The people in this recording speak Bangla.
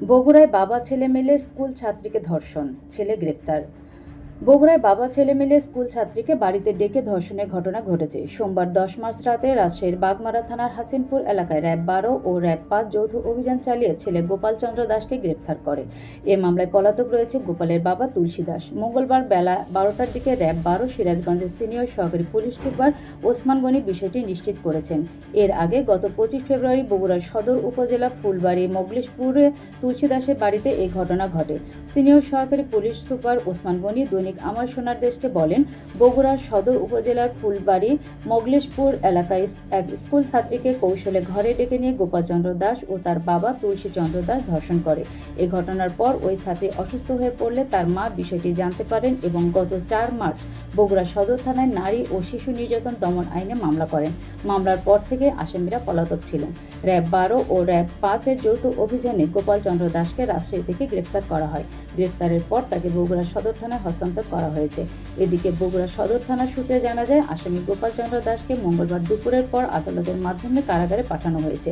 বগুড়ায় বাবা ছেলে মিলে স্কুল ছাত্রীকে ধর্ষণ ছেলে গ্রেফতার বগুড়ায় বাবা, ছেলে মিলে স্কুল ছাত্রীকে বাড়িতে ডেকে ধর্ষণের ঘটনা ঘটেছে। সোমবার দশ মার্চ রাতে রাজশাহীর বাগমারা থানার হাসিনপুর এলাকায় র্যাব বারো ও র্যাব পাঁচ যৌথ অভিযান চালিয়ে ছেলে গোপাল চন্দ্র দাসকে গ্রেফতার করে। এ মামলায় পলাতক রয়েছে গোপালের বাবা তুলসী দাস। মঙ্গলবার বেলা বারোটার দিকে র্যাব বারো, সিরাজগঞ্জের সিনিয়র সহকারী পুলিশ সুপার ওসমান গনি বিষয়টি নিশ্চিত করেছেন। এর আগে গত পঁচিশ ফেব্রুয়ারি বগুড়ার সদর উপজেলা ফুলবাড়ি, মোগলেশপুরে তুলসী দাসের বাড়িতে এই ঘটনা ঘটে। সিনিয়র সহকারী পুলিশ সুপার ওসমান গনি দৈনিক আমার সোনার দেশকে বলেন, বগুড়ার সদর উপজেলার ফুলবাড়ি, মগলেশপুর এলাকায় এক স্কুল ছাত্রীকে কৌশলে ঘরে ডেকে নিয়ে গোপালচন্দ্র দাস ও তার বাবা তুলসী চন্দ্র দাস ধর্ষণ করে। এই ঘটনার পর ওই ছাত্রী অসুস্থ হয়ে পড়লে তার মা বিষয়টি জানতে পারেন এবং গত চার মার্চ বগুড়া সদর থানায় নারী ও শিশু নির্যাতন দমন আইনে মামলা করেন। মামলার পর থেকে আসামিরা পলাতক ছিলেন। র্যাব বারো ও র্যাব পাঁচের যৌথ অভিযানে গোপাল চন্দ্র দাসকে রাজশাহী থেকে গ্রেপ্তার করা হয়। গ্রেপ্তারের পর তাকে বগুড়া সদর থানায় হস্তান্তর করা হয়েছে। এদিকে বগুড়া সদর থানা সূত্রে জানা যায়, আসামি গোপাল চন্দ্র দাসকে মঙ্গলবার দুপুরের পর আদালতের মাধ্যমে কারাগারে পাঠানো হয়েছে।